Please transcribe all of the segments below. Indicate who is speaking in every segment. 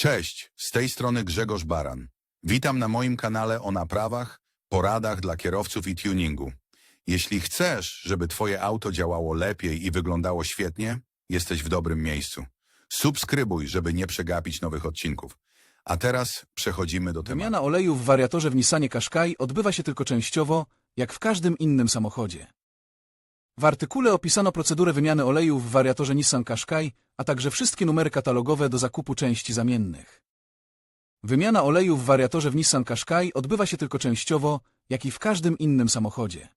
Speaker 1: Cześć, z tej strony Grzegorz Baran. Witam na moim kanale o naprawach, poradach dla kierowców i tuningu. Jeśli chcesz, żeby Twoje auto działało lepiej i wyglądało świetnie, jesteś w dobrym miejscu. Subskrybuj, żeby nie przegapić nowych odcinków. A teraz przechodzimy do tematu.
Speaker 2: Wymiana oleju w wariatorze w Nissanie Qashqai odbywa się tylko częściowo, jak w każdym innym samochodzie. W artykule opisano procedurę wymiany oleju w wariatorze Nissan Qashqai, a także wszystkie numery katalogowe do zakupu części zamiennych. Wymiana oleju w wariatorze w Nissan Qashqai odbywa się tylko częściowo, jak i w każdym innym samochodzie.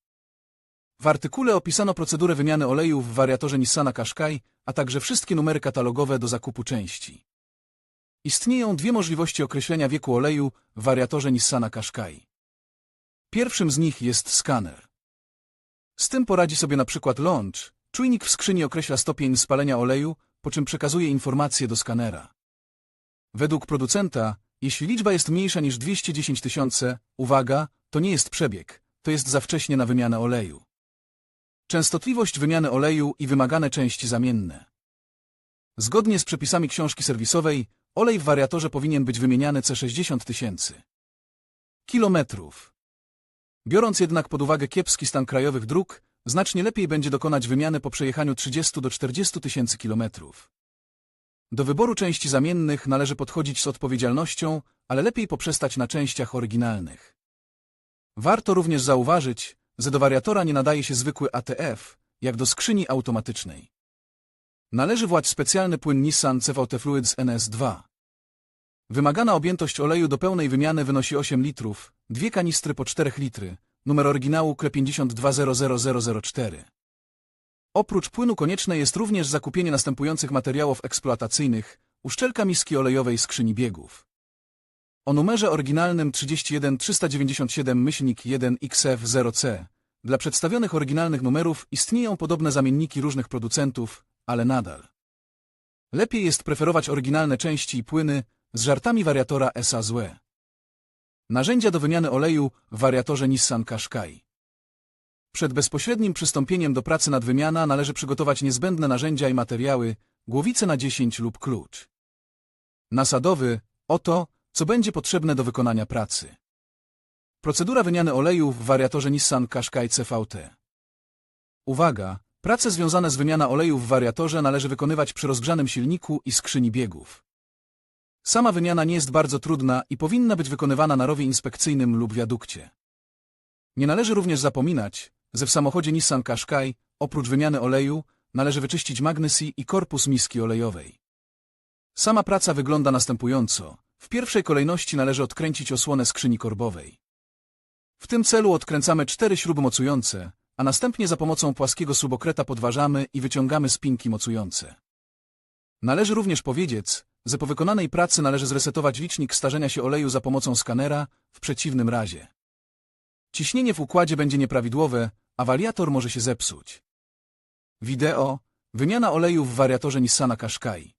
Speaker 2: W artykule opisano procedurę wymiany oleju w wariatorze Nissana Qashqai, a także wszystkie numery katalogowe do zakupu części. Istnieją dwie możliwości określenia wieku oleju w wariatorze Nissana Qashqai. Pierwszym z nich jest skaner. Z tym poradzi sobie na przykład launch. Czujnik w skrzyni określa stopień spalenia oleju, po czym przekazuje informacje do skanera. Według producenta, jeśli liczba jest mniejsza niż 210 tysięcy, uwaga, to nie jest przebieg, to jest za wcześnie na wymianę oleju. Częstotliwość wymiany oleju i wymagane części zamienne. Zgodnie z przepisami książki serwisowej, olej w wariatorze powinien być wymieniany co 60 tysięcy kilometrów. Biorąc jednak pod uwagę kiepski stan krajowych dróg, znacznie lepiej będzie dokonać wymiany po przejechaniu 30 do 40 tysięcy kilometrów. Do wyboru części zamiennych należy podchodzić z odpowiedzialnością, ale lepiej poprzestać na częściach oryginalnych. Warto również zauważyć, że do wariatora nie nadaje się zwykły ATF, jak do skrzyni automatycznej. Należy wlać specjalny płyn Nissan CVT Fluids NS2. Wymagana objętość oleju do pełnej wymiany wynosi 8 litrów, dwie kanistry po 4 litry, numer oryginału KLE5200004. Oprócz płynu konieczne jest również zakupienie następujących materiałów eksploatacyjnych, uszczelka miski olejowej skrzyni biegów. O numerze oryginalnym 31397-1XF0C dla przedstawionych oryginalnych numerów istnieją podobne zamienniki różnych producentów, ale nadal. Lepiej jest preferować oryginalne części i płyny z żartami wariatora SA złe. Narzędzia do wymiany oleju w wariatorze Nissan Qashqai. Przed bezpośrednim przystąpieniem do pracy nad wymiana należy przygotować niezbędne narzędzia i materiały, głowice na 10 lub klucz. Nasadowy, oto, co będzie potrzebne do wykonania pracy. Procedura wymiany oleju w wariatorze Nissan Qashqai CVT. Uwaga! Prace związane z wymianą oleju w wariatorze należy wykonywać przy rozgrzanym silniku i skrzyni biegów. Sama wymiana nie jest bardzo trudna i powinna być wykonywana na rowie inspekcyjnym lub wiadukcie. Nie należy również zapominać, że w samochodzie Nissan Qashqai, oprócz wymiany oleju, należy wyczyścić magnesy i korpus miski olejowej. Sama praca wygląda następująco. W pierwszej kolejności należy odkręcić osłonę skrzyni korbowej. W tym celu odkręcamy cztery śruby mocujące, a następnie za pomocą płaskiego śrubokręta podważamy i wyciągamy spinki mocujące. Należy również powiedzieć, że po wykonanej pracy należy zresetować licznik starzenia się oleju za pomocą skanera, w przeciwnym razie. Ciśnienie w układzie będzie nieprawidłowe, a wariator może się zepsuć. Wideo. Wymiana oleju w wariatorze Nissana Qashqai.